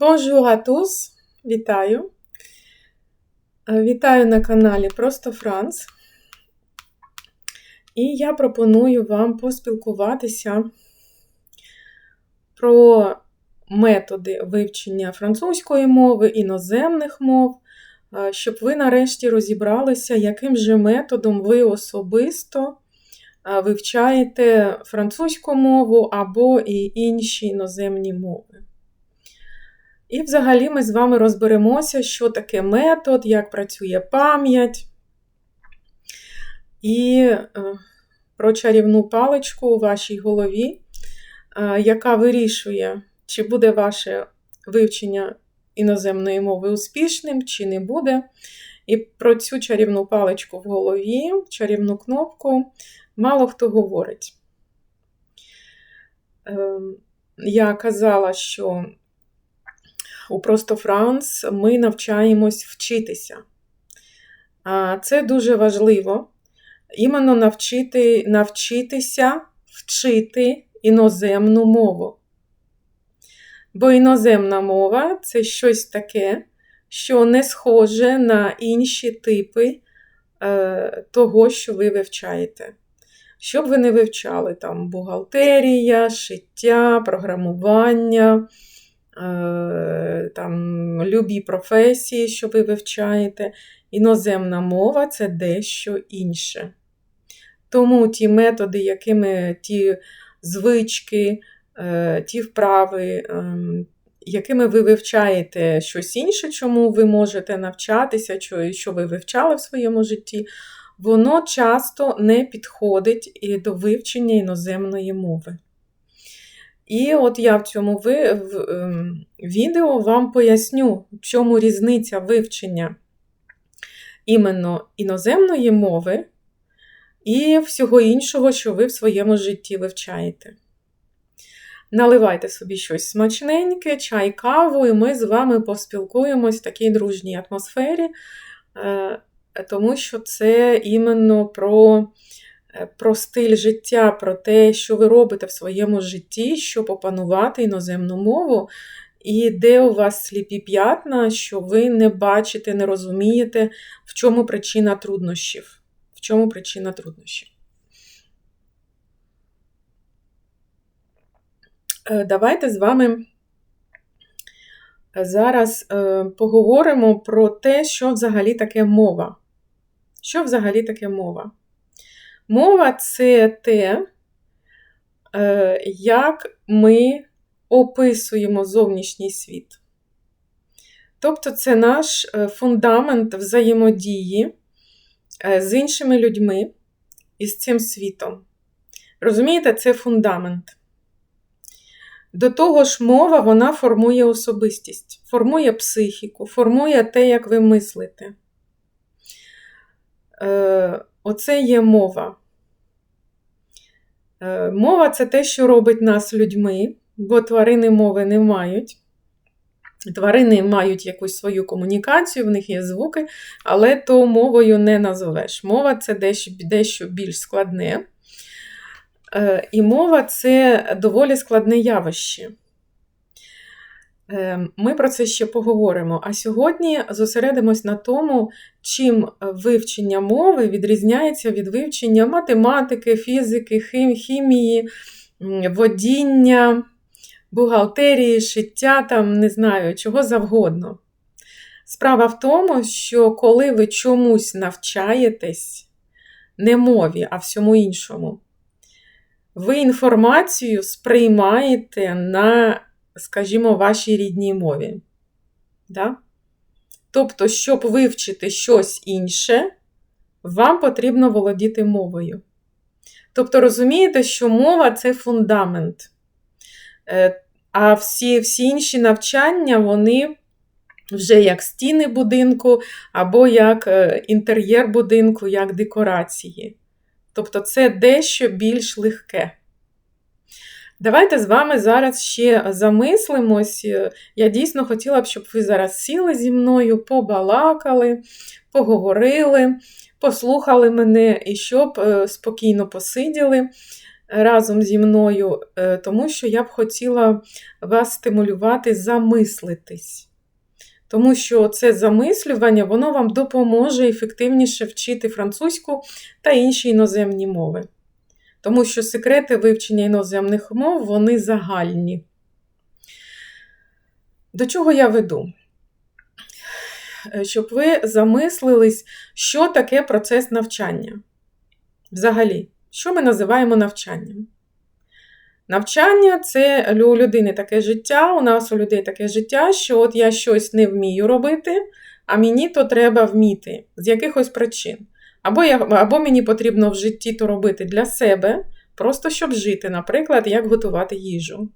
Bonjour à tous! Вітаю! Е, Вітаю на каналі Просто Франц. І я пропоную вам поспілкуватися про методи вивчення французької мови, іноземних мов, е, щоб ви нарешті розібралися, яким же методом ви особисто е, вивчаєте французьку мову або і інші іноземні мови. І взагалі ми з вами розберемося, що таке метод, як працює пам'ять. І е, про чарівну паличку у вашій голові, е, яка вирішує, чи буде ваше вивчення іноземної мови успішним, чи не буде. І про цю чарівну паличку в голові, чарівну кнопку, мало хто говорить. Ем, я казала, що у Просто Франс ми навчаємось вчитися. Це дуже важливо. Іменно навчити, навчитися вчити іноземну мову. Бо іноземна мова це щось таке, що не схоже на інші типи е, того, що ви вивчаєте. Щоб ви не вивчали там бухгалтерія, шиття, програмування. Е, там, любі професії, що ви вивчаєте. Іноземна мова це дещо інше. Тому ті методи, якими ті звички, е, ті вправи, ем, якими ви вивчаєте щось інше, чому ви можете навчатися, що ви вивчали в своєму житті, воно часто не підходить до вивчення іноземної мови. І от я в цьому ви, в, ем, відео вам поясню, в чому різниця вивчення іменно іноземної мови і всього іншого, що ви в своєму житті вивчаєте. Наливайте собі щось смачненьке, чай, каву, і ми з вами поспілкуємось в такій дружній атмосфері, е, тому що це іменно про Е, про стиль життя, про те, що ви робите в своєму житті, щоб опанувати іноземну мову, і де у вас сліпі п'ятна, що ви не бачите, не розумієте, в чому причина труднощів. В чому причина труднощів. Е, давайте з вами зараз е, поговоримо про те, що взагалі таке мова. Що взагалі таке мова? Мова це те, е, як ми описуємо зовнішній світ. Тобто це наш е, фундамент взаємодії е, з іншими людьми і з цим світом. Розумієте, це фундамент. До того ж, мова вона формує особистість, формує психіку, формує те, як ви мислите. Оце є мова. Е, мова це те, що робить нас людьми, бо тварини мови не мають. Тварини мають якусь свою комунікацію, в них є звуки, але то мовою не назовеш. Мова це дещо, дещо більш складне. Е, і мова це доволі складне явище. Ем, ми про це ще поговоримо. А сьогодні зосередимось на тому, чим вивчення мови відрізняється від вивчення математики, фізики, хімії, водіння, бухгалтерії, шиття, там, не знаю, чого завгодно. Справа в тому, що коли ви чомусь навчаєтесь, не мові, а всьому іншому, ви інформацію сприймаєте на скажімо, вашій рідній мові. Да? Тобто, щоб вивчити щось інше, вам потрібно володіти мовою. Тобто, розумієте, що мова це фундамент. Е, а всі всі інші навчання, вони вже як стіни будинку, або як е, інтер'єр будинку, як декорації. Тобто, це дещо більш легке. Давайте з вами зараз ще замислимось. Я дійсно хотіла б, щоб ви зараз сіли зі мною, побалакали, поговорили, послухали мене і щоб е, спокійно посиділи. разом зі мною, е, тому що я б хотіла вас стимулювати замислитись. Тому що це замислювання, воно вам допоможе ефективніше вчити французьку та інші іноземні мови. Тому що секрети вивчення іноземних мов, вони загальні. До чого я веду? Щоб ви замислились, що таке процес навчання. Взагалі, що ми називаємо навчанням? Навчання це у людини таке життя, у нас у людей таке життя, що от я щось не вмію робити, а мені то треба вміти з якихось причин. Або я, або мені потрібно в житті то робити для себе, просто щоб жити, наприклад, як готувати їжу.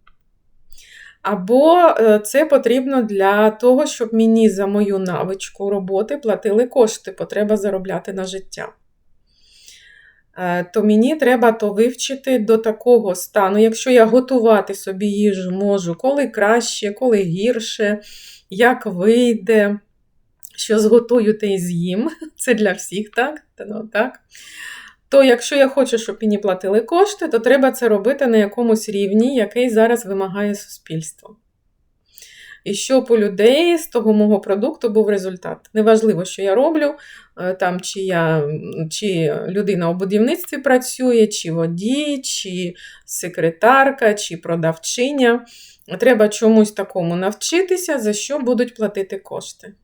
Або е, це потрібно для того, щоб мені за мою навичку роботи платили кошти, бо треба заробляти на життя. Е, то мені треба то вивчити до такого стану, якщо я готувати собі їжу можу, коли краще, коли гірше, як вийде, що зготую, те й з'їм. Це для всіх, так? Ну, так? То якщо я хочу, щоб мені платили кошти, то треба це робити на якомусь рівні, який зараз вимагає суспільство. І щоб у людей з того мого продукту був результат. Неважливо, що я роблю, е, там, чи я, чи людина у будівництві працює, чи водій, чи секретарка, чи продавчиня. Треба чомусь такому навчитися, за що будуть платити кошти.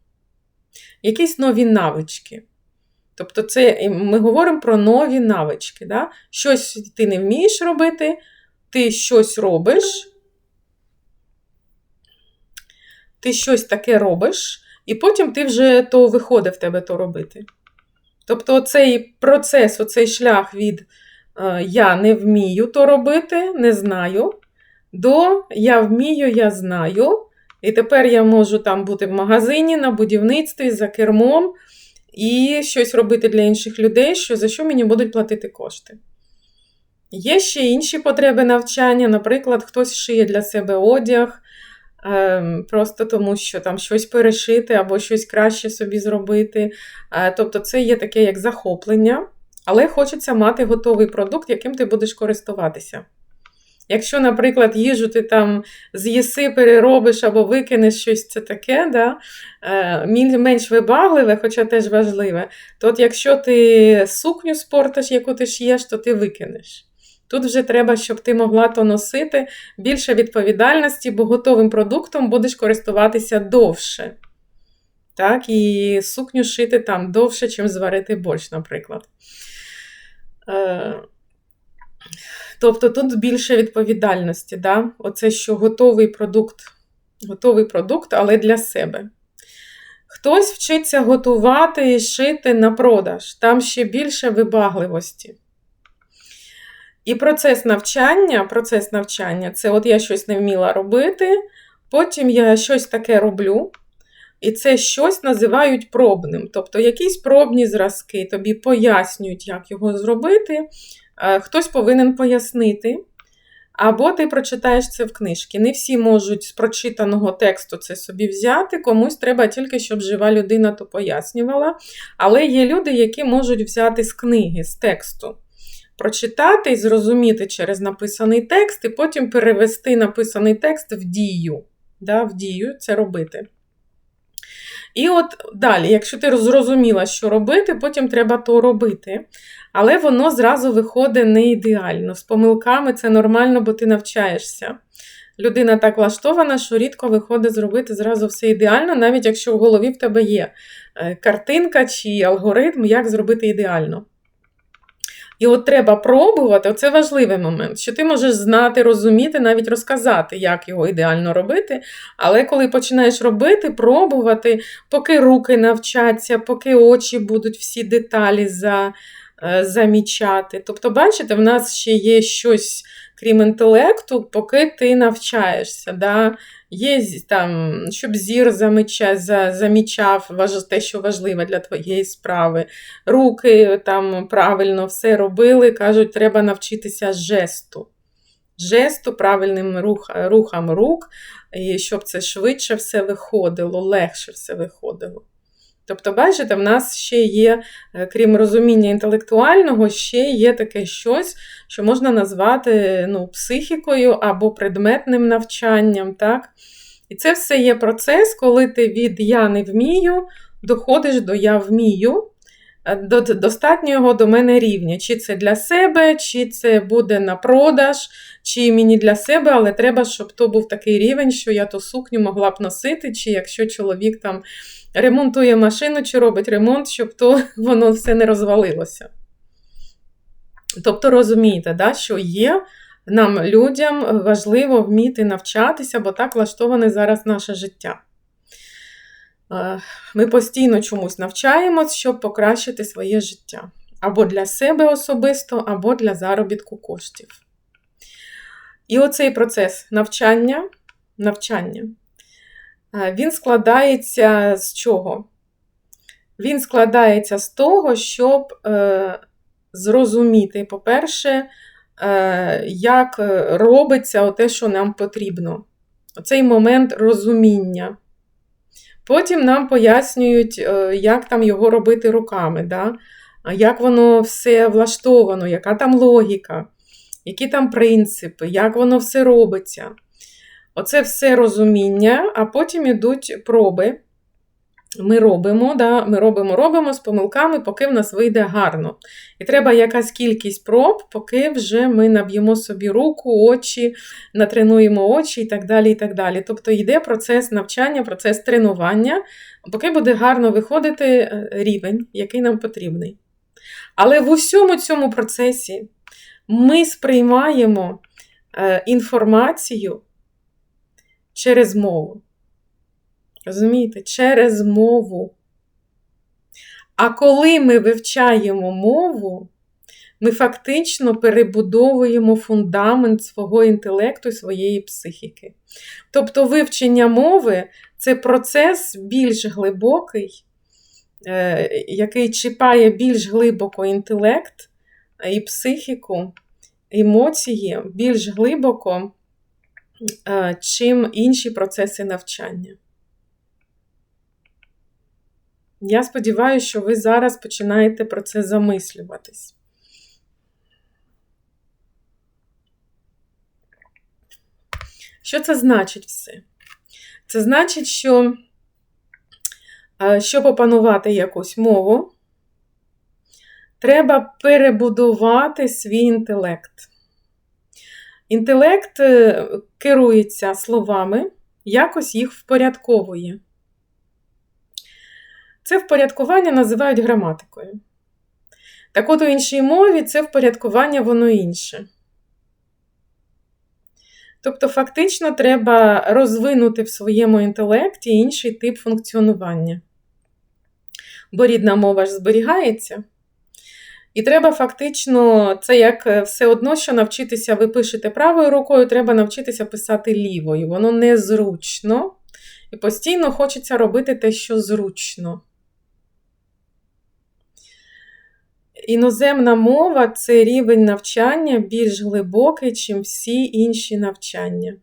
Якісь нові навички. Тобто, це ми говоримо про нові навички. Да? Щось ти не вмієш робити, ти щось робиш, ти щось таке робиш, і потім ти вже то виходить в тебе то робити. Тобто, цей процес, оцей шлях від е, я не вмію то робити, не знаю, до я вмію, я знаю. І тепер я можу там бути в магазині, на будівництві, за кермом і щось робити для інших людей, що, за що мені будуть платити кошти. Є ще інші потреби навчання, наприклад, хтось шиє для себе одяг, ем, просто тому що там щось перешити або щось краще собі зробити. Е, тобто, це є таке як захоплення, але хочеться мати готовий продукт, яким ти будеш користуватися. Якщо, наприклад, їжу ти там з'їси, переробиш або викинеш щось це таке, да, е, менш вибагливе, хоча теж важливе, то от якщо ти сукню спортиш, яку ти ш'єш, то ти викинеш. Тут вже треба, щоб ти могла то носити більше відповідальності, бо готовим продуктом будеш користуватися довше. Так, І сукню шити там довше, чим зварити борщ, наприклад. Тобто тут більше відповідальності. Да? Оце що готовий продукт, готовий продукт, але для себе. Хтось вчиться готувати і шити на продаж, там ще більше вибагливості. І процес навчання, процес навчання це от я щось не вміла робити, потім я щось таке роблю. І це щось називають пробним. Тобто якісь пробні зразки тобі пояснюють, як його зробити. Е, хтось повинен пояснити, або ти прочитаєш це в книжці. Не всі можуть з прочитаного тексту це собі взяти, комусь треба тільки, щоб жива людина то пояснювала. Але є люди, які можуть взяти з книги, з тексту. Прочитати і зрозуміти через написаний текст, і потім перевести написаний текст в дію. Да, В дію це робити. І от далі, якщо ти зрозуміла, що робити, потім треба то робити. Але воно зразу виходить не ідеально. З помилками це нормально, бо ти навчаєшся. Людина так влаштована, що рідко виходить зробити зразу все ідеально, навіть якщо в голові в тебе є е, картинка чи алгоритм, як зробити ідеально. І от треба пробувати, оце важливий момент, що ти можеш знати, розуміти, навіть розказати, як його ідеально робити. Але коли починаєш робити, пробувати, поки руки навчаться, поки очі будуть всі деталі за, е, замічати. Тобто, бачите, в нас ще є щось, крім інтелекту, поки ти навчаєшся. Да? Є там, щоб зір замічав, замічав те, що важливе для твоєї справи. Руки там правильно все робили, кажуть, треба навчитися жесту. Жесту, правильним рух, рухам рук, і щоб це швидше все виходило, легше все виходило. Тобто, бачите, в нас ще є, е, крім розуміння інтелектуального, ще є таке щось, що можна назвати ну, психікою або предметним навчанням. так? І це все є процес, коли ти від я не вмію доходиш до я вмію, е, до достатнього до мене рівня. Чи це для себе, чи це буде на продаж, чи мені для себе, але треба, щоб то був такий рівень, що я ту сукню могла б носити, чи якщо чоловік там ремонтує машину, чи робить ремонт, щоб то воно все не розвалилося. Тобто розумієте, да, що є. Нам, людям, важливо вміти навчатися, бо так влаштоване зараз наше життя. Е, ми постійно чомусь навчаємось, щоб покращити своє життя. Або для себе особисто, або для заробітку коштів. І оцей процес навчання, навчання, е, він складається з чого? Він складається з того, щоб е, зрозуміти, по-перше, е, як робиться те, що нам потрібно. Оцей момент розуміння. Потім нам пояснюють, е, як там його робити руками, да? як воно все влаштовано, яка там логіка, які там принципи, як воно все робиться. Оце все розуміння, а потім йдуть проби. Ми робимо, да, ми робимо, робимо з помилками, поки в нас вийде гарно. І треба якась кількість проб, поки вже ми наб'ємо собі руку, очі, натренуємо очі і так далі. і так далі. Тобто йде процес навчання, процес тренування, поки буде гарно виходити е, рівень, який нам потрібний. Але в усьому цьому процесі ми сприймаємо е, інформацію через мову. Розумієте, через мову. А коли ми вивчаємо мову, ми фактично перебудовуємо фундамент свого інтелекту і своєї психіки. Тобто вивчення мови це процес більш глибокий, е, який чіпає більш глибоко інтелект і психіку, емоції більш глибоко, е, чим інші процеси навчання. Я сподіваюся, що ви зараз починаєте про це замислюватись. Що це значить все? Це значить, що, е, щоб опанувати якусь мову, треба перебудувати свій інтелект. Інтелект е, керується словами, якось їх впорядковує. Це впорядкування називають граматикою. Так от у іншій мові це впорядкування воно інше. Тобто, фактично, треба розвинути в своєму інтелекті інший тип функціонування. Бо рідна мова ж зберігається. І треба фактично, це як все одно, що навчитися ви пишете правою рукою, треба навчитися писати лівою. Воно незручно. І постійно хочеться робити те, що зручно. Іноземна мова це рівень навчання більш глибокий, ніж всі інші навчання.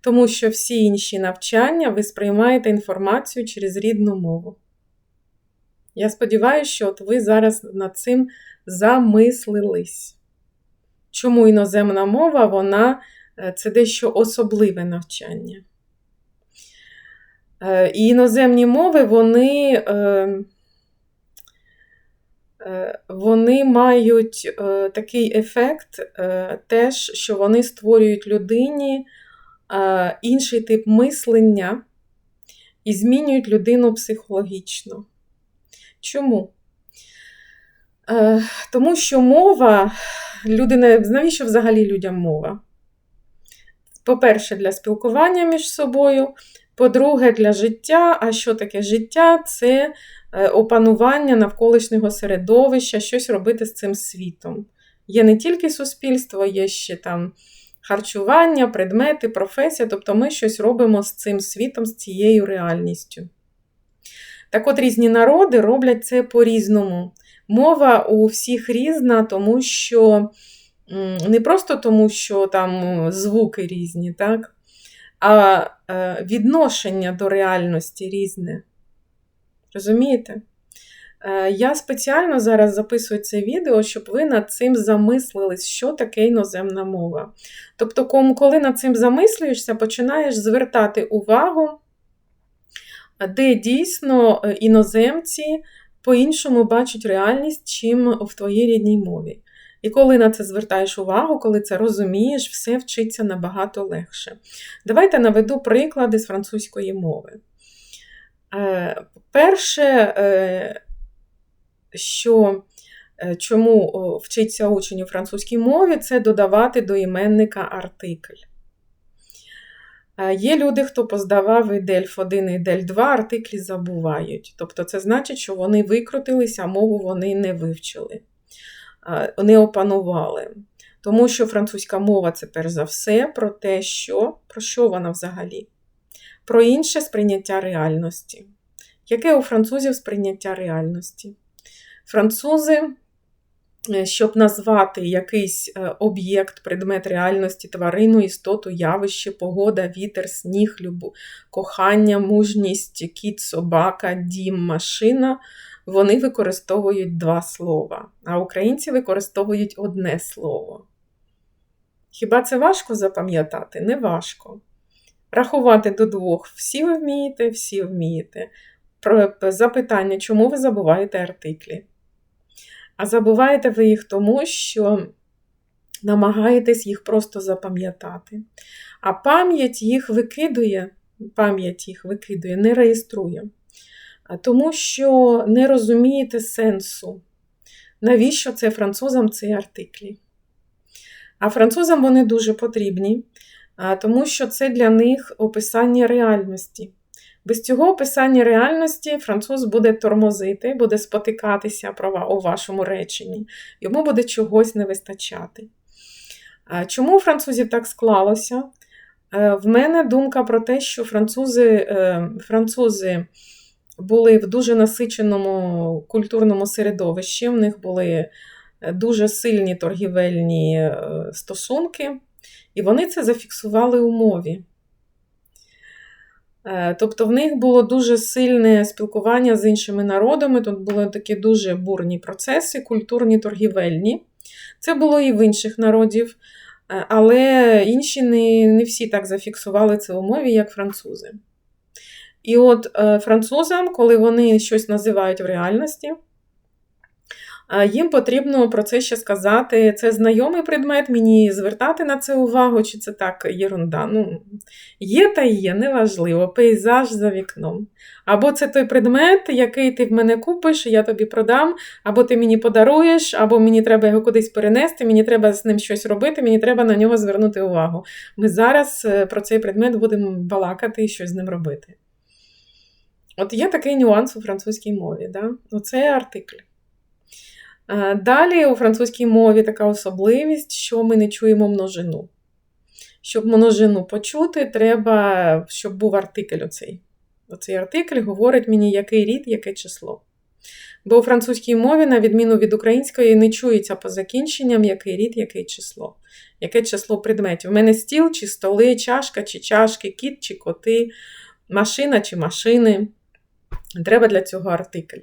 Тому що всі інші навчання ви сприймаєте інформацію через рідну мову. Я сподіваюся, що от ви зараз над цим замислились. Чому іноземна мова, вона е, це дещо особливе навчання. Е, і іноземні мови, вони. Е, вони мають е, такий ефект, е, теж, що вони створюють людині інший тип мислення і змінюють людину психологічно. Чому? Тому що мова, люди не, навіщо взагалі людям мова? По-перше, для спілкування між собою, по-друге, для життя. А що таке життя? Це Е, опанування навколишнього середовища, щось робити з цим світом. Є не тільки суспільство, є ще там харчування, предмети, професія, тобто ми щось робимо з цим світом, з цією реальністю. Так от різні народи роблять це по-різному. Мова у всіх різна, тому що не просто тому, що там звуки різні, так? А е, відношення до реальності різне. Розумієте? Е, я спеціально зараз записую це відео, щоб ви над цим замислились, що таке іноземна мова. Тобто, коли над цим замислюєшся, починаєш звертати увагу, де дійсно е, іноземці по-іншому бачать реальність, чим в твоїй рідній мові. І коли на це звертаєш увагу, коли це розумієш, все вчиться набагато легше. Давайте наведу приклади з французької мови. Е, перше, що чому вчиться учень у французькій мові, це додавати до іменника артикль. Є люди, хто поздавав і дельф 1 і дельф 2, артиклі забувають. Тобто це значить, що вони викрутилися, а мову вони не вивчили, не опанували. Тому що французька мова це перш за все про те, що, про що вона взагалі? Про інше сприйняття реальності. Яке у французів сприйняття реальності? Французи, е, щоб назвати якийсь е, об'єкт, предмет реальності, тварину, істоту, явище, погода, вітер, сніг, любов, кохання, мужність, кіт, собака, дім, машина, вони використовують два слова, а українці використовують одне слово. Хіба це важко запам'ятати? Не важко. Рахувати до двох всі вмієте, всі вмієте. Про запитання, чому ви забуваєте артиклі? А забуваєте ви їх тому, що намагаєтесь їх просто запам'ятати. А пам'ять їх викидує, пам'ять їх викидує, не реєструє. Тому що не розумієте сенсу, навіщо це французам ці артиклі. А французам вони дуже потрібні, тому що це для них описання реальності. Без цього описання реальності француз буде тормозити, буде спотикатися у вашому реченні, йому буде чогось не вистачати. Чому у французів так склалося? Е, в мене думка про те, що французи, е, французи були в дуже насиченому культурному середовищі, в них були е, дуже сильні торгівельні стосунки, і вони це зафіксували у мові. Е, тобто в них було дуже сильне спілкування з іншими народами, тут були такі дуже бурні процеси, культурні, торгівельні. Це було і в інших народів, е, але інші не, не всі так зафіксували це у мові, як французи. І от е, французам, коли вони щось називають в реальності, їм потрібно про це ще сказати. Це знайомий предмет, мені звертати на це увагу, чи це так єрунда. Ну, Є та є, неважливо, пейзаж за вікном. Або це той предмет, який ти в мене купиш, я тобі продам, або ти мені подаруєш, або мені треба його кудись перенести, мені треба з ним щось робити, мені треба на нього звернути увагу. Ми зараз е, про цей предмет будемо балакати і щось з ним робити. От є такий нюанс у французькій мові. Да? Оце артикль. Е, далі у французькій мові така особливість, що ми не чуємо множину. Щоб множину почути, треба, щоб був артикль оцей. Оцей артикль говорить мені, який рід, яке число. Бо у французькій мові, на відміну від української, не чується по закінченням, який рід, яке число, яке число предметів. У мене стіл, чи столи, чашка, чи чашки, кіт, чи коти, машина чи машини. Треба для цього артикль.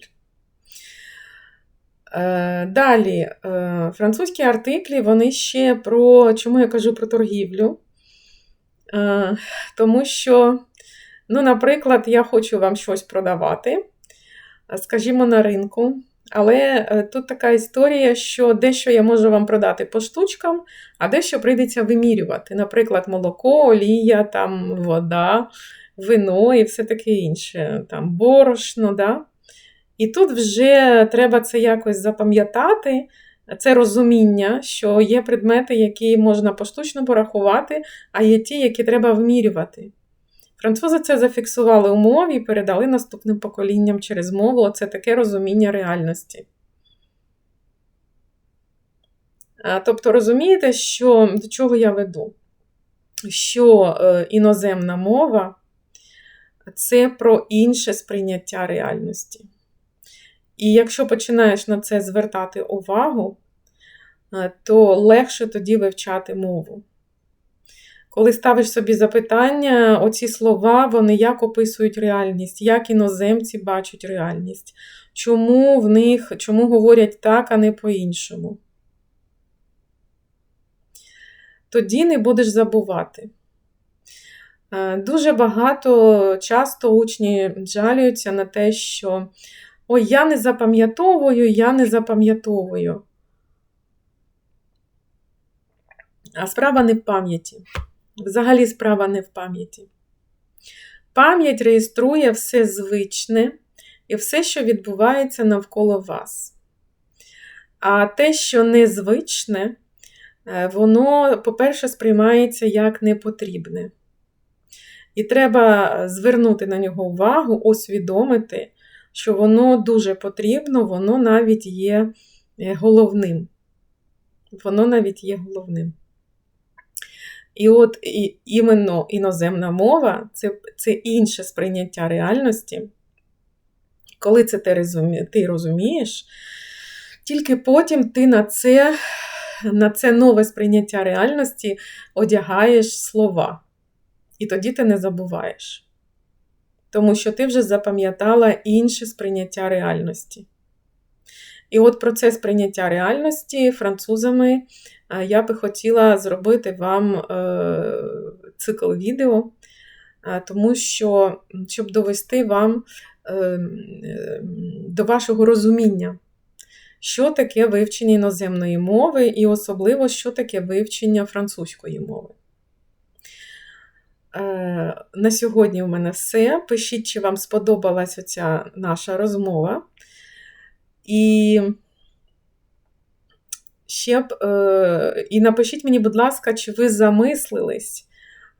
Е, далі, е, французькі артиклі, вони ще про, чому я кажу про торгівлю? Е, тому що, ну, наприклад, я хочу вам щось продавати, скажімо, на ринку. Але тут така історія, що дещо я можу вам продати по штучкам, а дещо прийдеться вимірювати. Наприклад, молоко, олія, там, вода, вино і все таке інше, там, борошно. Да? І тут вже треба це якось запам'ятати, це розуміння, що є предмети, які можна поштучно порахувати, а є ті, які треба вмірювати. Французи це зафіксували у мові і передали наступним поколінням через мову це таке розуміння реальності. Тобто, розумієте, що до чого я веду? Що е, іноземна мова це про інше сприйняття реальності. І якщо починаєш на це звертати увагу, е, то легше тоді вивчати мову. коли ставиш собі запитання, оці слова, вони як описують реальність, як іноземці бачать реальність, чому в них, чому говорять так, а не по-іншому. Тоді не будеш забувати. Е, дуже багато часто учні жалюються на те, що ой, я не запам'ятовую, я не запам'ятовую. А справа не в пам'яті. Взагалі справа не в пам'яті. Пам'ять реєструє все звичне і все, що відбувається навколо вас. А те, що незвичне, е, воно, по-перше, сприймається як непотрібне. І треба звернути на нього увагу, усвідомити, що воно дуже потрібно, воно навіть є е, головним. Воно навіть є головним. І от і, іменно іноземна мова це це інше сприйняття реальності. Коли це ти, розумі, ти розумієш, тільки потім ти на це, на це нове сприйняття реальності одягаєш слова. І тоді ти не забуваєш. Тому що ти вже запам'ятала інше сприйняття реальності. І от процес прийняття реальності французами я би хотіла зробити вам е, цикл відео, тому що, щоб довести вам е, до вашого розуміння, що таке вивчення іноземної мови, і особливо, що таке вивчення французької мови. Е, на сьогодні у мене все. Пишіть, чи вам сподобалася ця наша розмова. І ще б, е, і напишіть мені, будь ласка, чи ви замислились,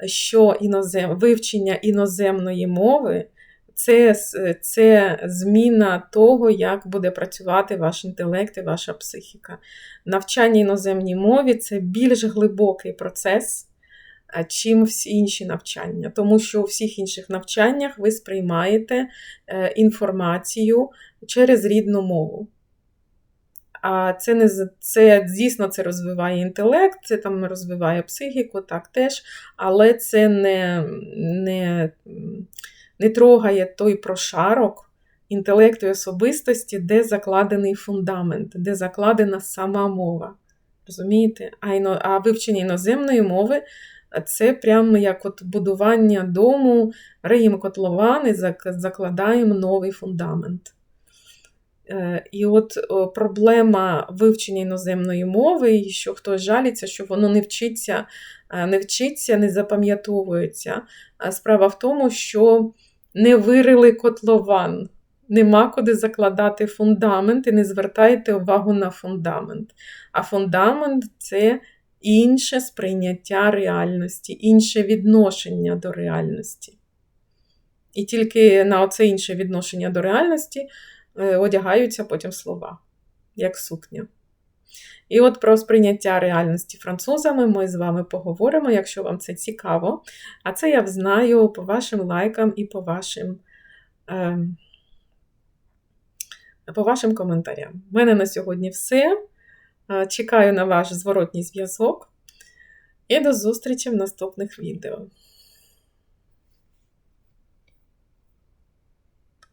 що інозем, вивчення іноземної мови це, це зміна того, як буде працювати ваш інтелект і ваша психіка. Навчання іноземній мові це більш глибокий процес чим всі інші навчання. Тому що у всіх інших навчаннях ви сприймаєте е, інформацію через рідну мову. А це не це дійсно це розвиває інтелект, це там розвиває психіку, так теж, але це не, не, не трогає той прошарок інтелекту і особистості, де закладений фундамент, де закладена сама мова. Розумієте? А, іно, а вивчення іноземної мови це прямо як от будування дому, риємо котлован і закладаємо новий фундамент. Е, і от проблема вивчення іноземної мови, і що хтось жаліться, що воно не вчиться, е, не вчиться, не запам'ятовується. Справа в тому, що не вирили котлован, нема куди закладати фундамент і не звертаєте увагу на фундамент. А фундамент це інше сприйняття реальності, інше відношення до реальності. І тільки на оце інше відношення до реальності е, одягаються потім слова, як сукня. І от про сприйняття реальності французами ми з вами поговоримо, якщо вам це цікаво. А це я знаю по вашим лайкам і по вашим е, по вашим коментарям. У мене на сьогодні все. Чекаю на ваш зворотній зв'язок і до зустрічі в наступних відео.